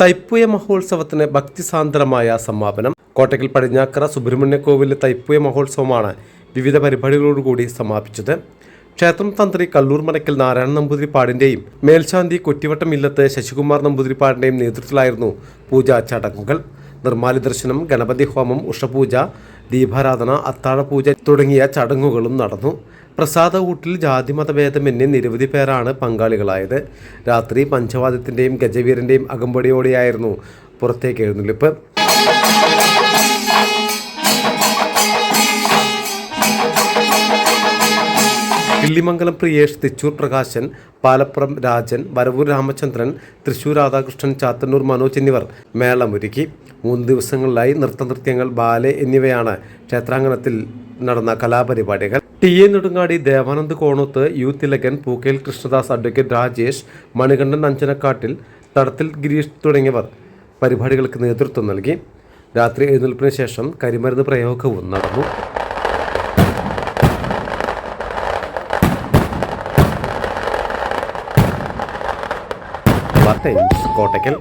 തൈപ്പൂയ മഹോത്സവത്തിന് ഭക്തിസാന്ദ്രമായ സമാപനം. കോട്ടയ്ക്കൽ പടിഞ്ഞാക്കര സുബ്രഹ്മണ്യ കോവിലിലെ തൈപ്പൂയ മഹോത്സവമാണ് വിവിധ പരിപാടികളോടുകൂടി സമാപിച്ചത്. ക്ഷേത്രം തന്ത്രി കല്ലൂർ മനക്കൽ നാരായണ നമ്പൂതിരിപ്പാടിന്റെയും മേൽശാന്തി കൊറ്റിവട്ടം ഇല്ലത്ത് ശശികുമാർ നമ്പൂതിരിപ്പാടിന്റെയും നേതൃത്വത്തിലായിരുന്നു പൂജാ ചടങ്ങുകൾ. നിർമ്മാല്യ ദർശനം ഗണപതി ഹോമം ഉഷപൂജ ദീപാരാധന അത്താഴപൂജ തുടങ്ങിയ ചടങ്ങുകളും നടന്നു. പ്രസാദ ഊട്ടിൽ ജാതിമതഭേദമന്യേ നിരവധി പേരാണ് പങ്കാളികളായത്. രാത്രി പഞ്ചവാദത്തിന്റെയും ഗജവീരന്റെയും അകമ്പടിയോടെയായിരുന്നു പുറത്തേക്ക് എഴുന്നള്ളിപ്പ്. കിള്ളിമംഗലം പ്രിയേഷ് തെച്ചൂർ പ്രകാശൻ പാലപ്പുറം രാജൻ വരവൂർ രാമചന്ദ്രൻ തൃശൂർ രാധാകൃഷ്ണൻ ചാത്തന്നൂർ മനോജ് എന്നിവർ മേളമൊരുക്കി. മൂന്ന് ദിവസങ്ങളിലായി നൃത്തനൃത്യങ്ങൾ ബാലെ എന്നിവയാണ് ക്ഷേത്രാങ്കണത്തിൽ നടന്ന കലാപരിപാടികൾ. T A Nedungadi Devanand Konath U Thilakan Pookkel Krishnadas advocate Rajesh Manikandan അഞ്ചനക്കാട്ടിൽ തടത്തിൽ ഗിരീഷ് തുടങ്ങിയവർ പരിപാടികൾക്ക് നേതൃത്വം നൽകി. രാത്രി എഴുന്നേൽപ്പിന് ശേഷം കരിമരുന്ന് പ്രയോഗവും നടന്നു. ടൈംസ് കോട്ടയ്ക്കൽ.